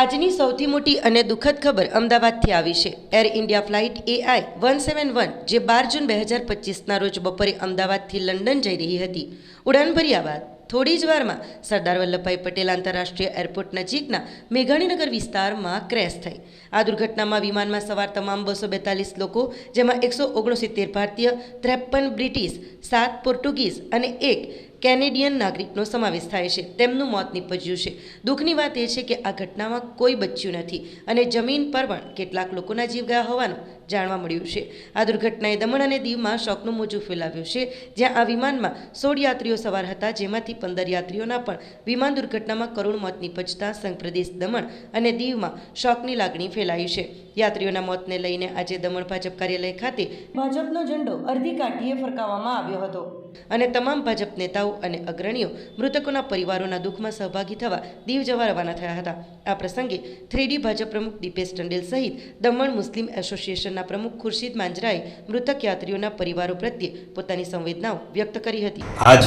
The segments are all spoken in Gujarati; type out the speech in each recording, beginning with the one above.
આજની સૌથી મોટી અને દુઃખદ ખબર અમદાવાદથી આવી છે. Air India flight AI one seven one, જે બાર જૂન બે હજાર પચીસના રોજ બપોરે અમદાવાદથી લંડન જઈ રહી હતી. ઉડાન ભર્યા બાદ થોડી જ વારમાં સરદાર વલ્લભભાઈ પટેલ આંતરરાષ્ટ્રીય એરપોર્ટ નજીકના મેઘાણીનગર વિસ્તારમાં ક્રેશ થઈ. આ દુર્ઘટનામાં વિમાનમાં સવાર તમામ બસો બેતાલીસ લોકો, જેમાં એકસો ઓગણસિત્તેર ભારતીય, ત્રેપન બ્રિટિશ, સાત પોર્ટુગીઝ અને એક કેનેડિયન નાગરિકનો સમાવેશ થાય છે, તેમનું મોત નીપજ્યું છે. દુઃખની વાત એ છે કે આ ઘટનામાં કોઈ બચ્યું નથી અને જમીન પર પણ કેટલાક લોકોના જીવ ગયા હોવાનું જાણવા મળ્યું છે. આ દુર્ઘટનાએ દમણ અને દીવમાં શોકનું મોજું ફેલાવ્યું છે, જ્યાં આ વિમાનમાં સોળ યાત્રીઓ સવાર હતા, જેમાંથી પંદર યાત્રીઓના પણ વિમાન દુર્ઘટનામાં કરુણ મોત નીપજતા સંઘ પ્રદેશ દમણ અને દીવમાં શોકની લાગણી ફેલાઈ છે. યાત્રીઓના મોતને લઈને આજે દમણ ભાજપ કાર્યાલય ખાતે ભાજપનો ઝંડો અડધી કાઠીએ ફરકાવવામાં આવ્યો હતો. અને તમામ ભાજપ નેતાઓ અને અગ્રણીઓ મૃતકોના પરિવારોના દુઃખમાં સહભાગી થવા દીવ જવા રવાના થયા હતા આ પ્રસંગે થ્રીડી ભાજપ પ્રમુખ દીપેશ ટંડેલ સહિત દમણ મુસ્લિમ એસોસિએશનના પ્રમુખ ખુરશીદ માંજરાએ મૃતક યાત્રીઓના પરિવારો પ્રત્યે પોતાની સંવેદનાઓ વ્યક્ત કરી હતી आज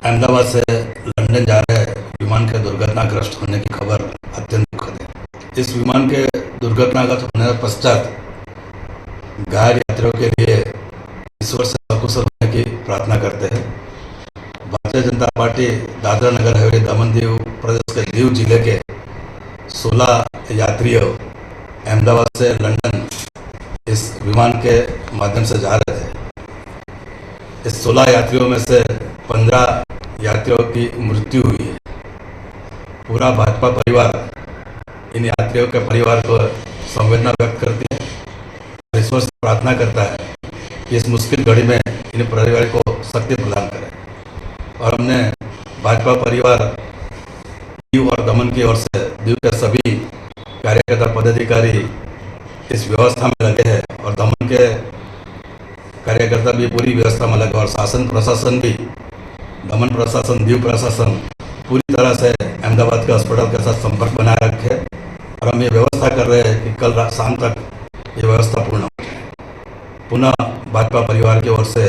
अहमदाबाद से लंदन जा रहे विमान के दुर्घटनाग्रस्त होने की खबर अत्यंत दुखद है इस विमान के दुर्घटनाग्रस्त होने के पश्चात घायल यात्रियों के लिए ईश्वर से सकुशल होने की प्रार्थना करते हैं। भारतीय जनता पार्टी दादरा नगर हवेली दमन दीव प्रदेश के दीव ज़िले के 16 यात्रियों अहमदाबाद से लंदन इस विमान के माध्यम से जा रहे थे। इस सोलह यात्रियों में से पंद्रह यात्रियों की मृत्यु हुई है। पूरा भाजपा परिवार इन यात्रियों के परिवार को संवेदना व्यक्त करती है ईश्वर से प्रार्थना करता है। इस मुश्किल घड़ी में इन परिवार को शक्ति प्रदान करें। और हमने भाजपा परिवार दीव और दमन की ओर से दीव के सभी कार्यकर्ता पदाधिकारी इस व्यवस्था में लगे हैं और दमन के कार्यकर्ता भी पूरी व्यवस्था में लगे और शासन प्रशासन भी, दमन प्रशासन दीव प्रशासन पूरी तरह से अहमदाबाद के अस्पताल के साथ संपर्क बनाए रखे और हम ये व्यवस्था कर रहे हैं कि कल शाम तक ये व्यवस्था पूर्ण पुनः भाजपा परिवार की ओर से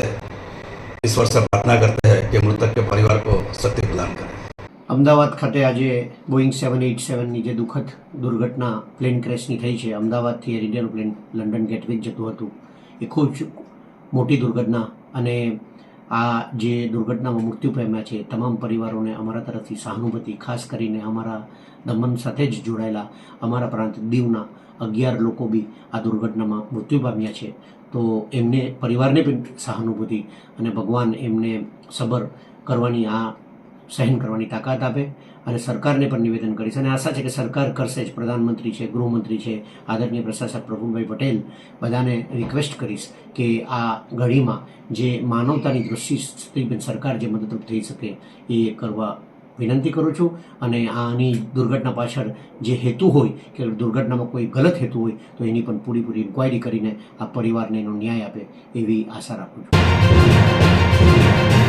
ईश्वर से प्रार्थना करते हैं कि मृतक के परिवार को शक्ति प्रदान करें અમદાવાદ ખાતે આજે બોઈંગ સેવન એઇટ સેવનની જે દુઃખદ દુર્ઘટના પ્લેન ક્રેશની થઈ છે અમદાવાદથી એર ઇન્ડિયાનું પ્લેન લંડન ગેટવે જતું હતું એ ખૂબ જ મોટી દુર્ઘટના અને આ જે દુર્ઘટનામાં મૃત્યુ પામ્યા છે તમામ પરિવારોને અમારા તરફથી સહાનુભૂતિ ખાસ કરીને અમારા દમન સાથે જ જોડાયેલા અમારા પ્રાંત દીવના અગિયાર લોકો બી આ દુર્ઘટનામાં મૃત્યુ પામ્યા છે તો એમને પરિવારને પણ સહાનુભૂતિ અને ભગવાન એમને સબર કરવાની, આ સહન કરવાની તાકાત આપે અને સરકારને પણ નિવેદન કરીશ અને આશા છે કે સરકાર કરશે જ. પ્રધાનમંત્રી છે, ગૃહમંત્રી છે, આદરણીય પ્રશાસક પ્રફુલભાઈ પટેલ બધાને રિક્વેસ્ટ કરીશ કે આ ઘડીમાં જે માનવતાની દૃષ્ટિ પણ સરકાર જે મદદરૂપ થઈ શકે એ કરવા વિનંતી કરું છું અને આની દુર્ઘટના પાછળ જે હેતુ હોય કે દુર્ઘટનામાં કોઈ ગલત હેતુ હોય તો એની પણ પૂરીપૂરી ઇન્ક્વાયરી કરીને આ પરિવારને એનો ન્યાય આપે એવી આશા રાખું છું.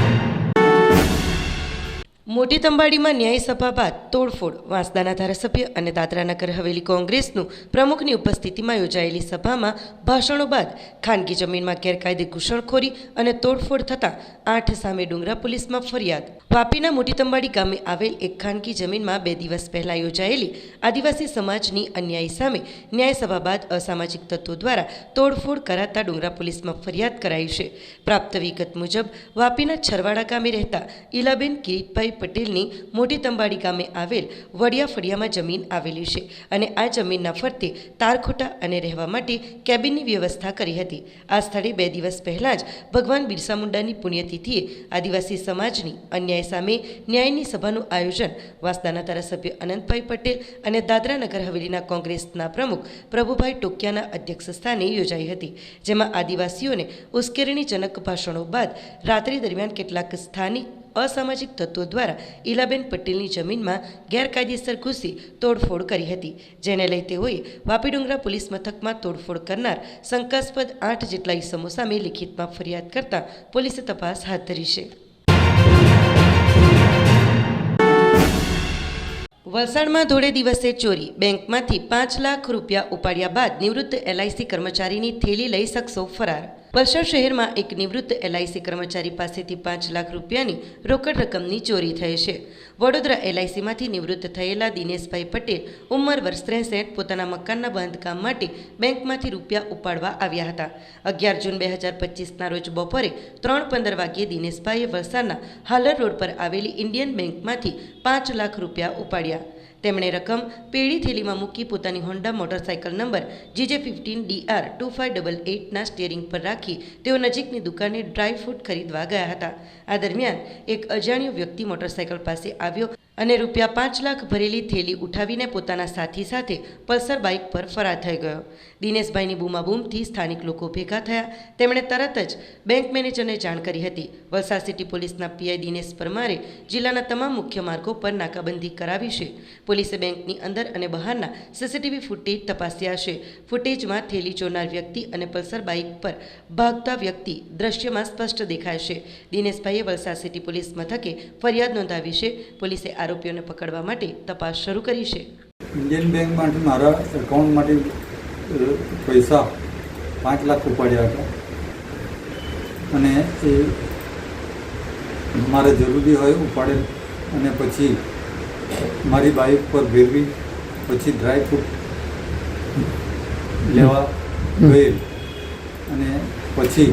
મોટી તંબાડીમાં ન્યાય સભા બાદ તોડફોડ, વાંસદાના ધારાસભ્ય અને દાદરા નગર હવેલી કોંગ્રેસનું પ્રમુખની ઉપસ્થિતિમાં યોજાયેલી સભામાં ભાષણો બાદ ખાનગી જમીનમાં ગેરકાયદે ઘૂસણખોરી અને તોડફોડ થતાં આઠ સામે ડુંગરા પોલીસમાં ફરિયાદ. વાપીના મોટી તંબાડી ગામે આવેલ એક ખાનગી જમીનમાં બે દિવસ પહેલા યોજાયેલી આદિવાસી સમાજની અન્યાય સામે ન્યાય સભા બાદ અસામાજિક તત્વો દ્વારા તોડફોડ કરાતા ડુંગરા પોલીસમાં ફરિયાદ કરાઈ છે. પ્રાપ્ત વિગત મુજબ, વાપીના છરવાડા ગામે રહેતા ઈલાબેન કિરીટભાઈ પટેલની મોટી તંબાડી ગામે આવેલ વડિયા ફળિયામાં જમીન આવેલી છે અને આ જમીનના ફરતે તારખોટા અને રહેવા માટે કેબિનની વ્યવસ્થા કરી હતી. આ સ્થળે બે દિવસ પહેલાં જ ભગવાન બિરસા મુંડાની પુણ્યતિથિએ આદિવાસી સમાજની અન્યાય સામે ન્યાયની સભાનું આયોજન વાસદાના ધારાસભ્ય અનંતભાઈ પટેલ અને દાદરા નગર હવેલીના કોંગ્રેસના પ્રમુખ પ્રભુભાઈ ટોકિયાના અધ્યક્ષ સ્થાને યોજાઈ હતી, જેમાં આદિવાસીઓને ઉશ્કેરણીજનક ભાષણો બાદ રાત્રિ દરમિયાન કેટલાક સ્થાનિક અસામાજિક તત્વો દ્વારા ઈલાબેન પટેલની જમીનમાં ગેરકાયદેસર ઘૂસી તોડફોડ કરી હતી, જેને લઈ તેઓએ વાપીડુંગરા પોલીસ મથકમાં તોડફોડ કરનાર શંકાસ્પદ આઠ જેટલા ઇસમો સામે લિખિતમાં ફરિયાદ કરતા પોલીસે તપાસ હાથ ધરી છે. વલસાડમાં ધોળે દિવસે ચોરી, બેંકમાંથી પાંચ લાખ રૂપિયા ઉપાડ્યા બાદ નિવૃત્ત એલઆઈસી કર્મચારીની થેલી લઈ શખ્સો ફરાર વલસાડ શહેરમાં એક નિવૃત્ત એલઆઈસી કર્મચારી પાસેથી પાંચ લાખ રૂપિયાની રોકડ રકમની ચોરી થઈ છે. વડોદરા એલઆઈસીમાંથી નિવૃત્ત થયેલા દિનેશભાઈ પટેલ ઉંમર વર્ષ ત્રેસઠ, પોતાના મકાનના બાંધકામ માટે બેંકમાંથી રૂપિયા ઉપાડવા આવ્યા હતા. અગિયાર જૂન બે હજાર પચીસના રોજ બપોરે ત્રણ પંદર વાગ્યે દિનેશભાઈએ વલસાડના હાલર રોડ પર આવેલી ઇન્ડિયન બેંકમાંથી પાંચ લાખ રૂપિયા ઉપાડ્યા. તેમણે રકમ પેઢી થેલીમાં મૂકી પોતાની Honda motorcycle number GJ fifteen DR two five double એઇટના steering પર રાખી તેઓ નજીકની દુકાને ડ્રાય ફ્રૂટ ખરીદવા ગયા હતા. આ દરમિયાન એક અજાણ્યો વ્યક્તિ મોટરસાયકલ પાસે આવ્યો અને રૂપિયા પાંચ લાખ ભરેલી થેલી ઉઠાવીને પોતાના સાથી સાથે પલ્સર બાઇક પર ફરાર થઈ ગયો. દિનેશભાઈની બૂમાબૂમથી સ્થાનિક લોકો ભેગા થયા. તેમણે તરત જ બેંક મેનેજરને જાણ કરી હતી. વલસાડ સિટી પોલીસના પીઆઈ દિનેશ પરમારે જિલ્લાના તમામ મુખ્ય માર્ગો પર નાકાબંધી કરાવી છે. પોલીસે બેંકની અંદર અને બહારના સીસીટીવી ફૂટેજ તપાસ્યા છે. ફૂટેજમાં થેલી ચોરનાર વ્યક્તિ અને પલ્સર બાઇક પર ભાગતા વ્યક્તિ દ્રશ્યમાં સ્પષ્ટ દેખાય છે. દિનેશભાઈએ વલસાડ સિટી પોલીસ મથકે ફરિયાદ નોંધાવી છે. પોલીસે આરોપીઓને પકડવા માટે તપાસ શરૂ કરી છે. ઇન્ડિયન બેંકમાંથી મારા એકાઉન્ટમાંથી માટે પૈસા પાંચ લાખ ઉપાડ્યા હતા. અને એ મારે જરૂરી હોય ઉપાડેલ. અને પછી મારી બાઇક પર ભેરવી, પછી ડ્રાય ફ્રૂટ લેવા ગયેલ. અને પછી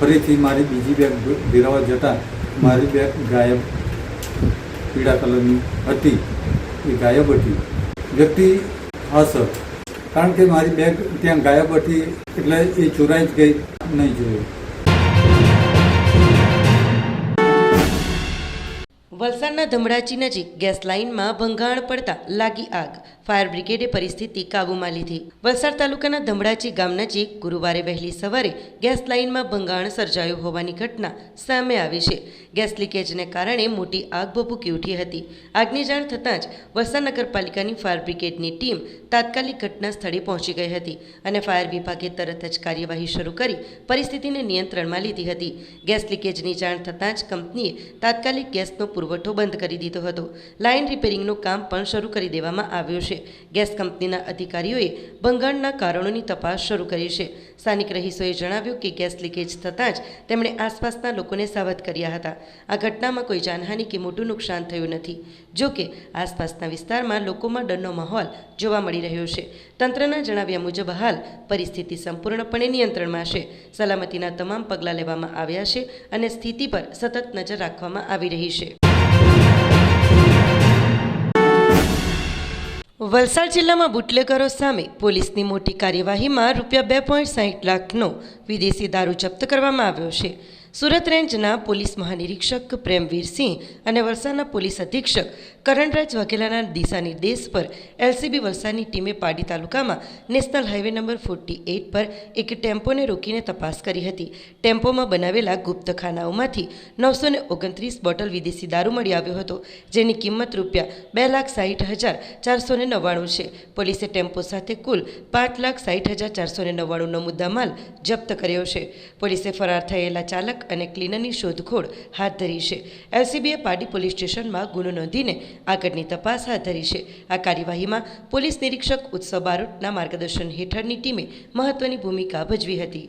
ફરીથી મારી બીજી બેગ ભેરવા જતાં મારી બેગ ગાયબ પીળા કલરની હતી. એ ગાયબ હતી. વ્યક્તિ હા સર કારણ કે મારી બેગ ત્યાં ગાયબ હતી એટલે એ ચોરાઈ જ ગઈ, નહીં જોયું. વલસાડના ધમડાચી નજીક ગેસ લાઇનમાં ભંગાણ પડતા લાગી આગ. ફાયર બ્રિગેડે પરિસ્થિતિ કાબૂમાં લીધી. વલસાડ તાલુકાના ધમડાચી ગામ નજીક ગુરુવારે વહેલી સવારે ગેસ લાઇનમાં ભંગાણ સર્જાયું હોવાની ઘટના સામે આવી છે. ગેસ લીકેજને કારણે મોટી આગ ભભૂકી ઉઠી હતી. આગની જાણ થતાં જ વલસાડ નગરપાલિકાની ફાયર બ્રિગેડની ટીમ તાત્કાલિક ઘટના સ્થળે પહોંચી ગઈ હતી અને ફાયર વિભાગે તરત જ કાર્યવાહી શરૂ કરી પરિસ્થિતિને નિયંત્રણમાં લીધી હતી. ગેસ લીકેજની જાણ થતાં જ કંપનીએ તાત્કાલિક ગેસનો પુરવઠો બંધ કરી દીધો હતો. લાઇન રિપેરિંગનું કામ પણ શરૂ કરી દેવામાં આવ્યું છે. ગેસ કંપનીના અધિકારીઓએ ભંગાણના કારણોની તપાસ શરૂ કરી છે. સ્થાનિક રહીશોએ જણાવ્યું કે ગેસ લીકેજ થતાં જ તેમણે આસપાસના લોકોને સાવધ કર્યા હતા. આ ઘટનામાં કોઈ જાનહાનિ કે મોટું નુકસાન થયું નથી. જો કે, આસપાસના વિસ્તારમાં લોકોમાં ડરનો માહોલ જોવા મળી રહ્યો છે. તંત્રના જણાવ્યા મુજબ હાલ પરિસ્થિતિ સંપૂર્ણપણે નિયંત્રણમાં છે. સલામતીના તમામ પગલાં લેવામાં આવ્યા છે અને સ્થિતિ પર સતત નજર રાખવામાં આવી રહી છે. વલસાડ જિલ્લામાં બુટલેગરો સામે પોલીસની મોટી કાર્યવાહીમાં રૂપિયા બે પોઈન્ટ સાહીઠ લાખનો વિદેશી દારૂ જપ્ત કરવામાં આવ્યો છે. સુરત રેન્જના પોલીસ મહાનિરીક્ષક પ્રેમવીરસિંહ અને વલસાડના પોલીસ અધિક્ષક કરણરાજ વાઘેલાના દિશાનિર્દેશ પર એલસીબી વલસાડની ટીમે પાડી તાલુકામાં national highway number forty eight પર એક ટેમ્પોને રોકીને તપાસ કરી હતી. ટેમ્પોમાં બનાવેલા ગુપ્તખાનાઓમાંથી નવસો ને ઓગણત્રીસ બોટલ વિદેશી દારૂ મળી આવ્યો હતો, જેની કિંમત રૂપિયા બે લાખ સાહીઠ હજાર ચારસો નવ્વાણું છે. પોલીસે ટેમ્પો સાથે કુલ પાંચ લાખ સાહીઠ હજાર ચારસો નવ્વાણુંનો મુદ્દામાલ જપ્ત કર્યો છે. પોલીસે ફરાર થયેલા ચાલક અને ક્લીનરની શોધખોળ હાથ ધરી છે. એલસીબીએ પાડી પોલીસ સ્ટેશનમાં ગુનો નોંધીને આગળની તપાસ હાથ ધરી છે. આ કાર્યવાહીમાં પોલીસ નિરીક્ષક ઉત્સવ બારોટના માર્ગદર્શન હેઠળની ટીમે મહત્વની ભૂમિકા ભજવી હતી.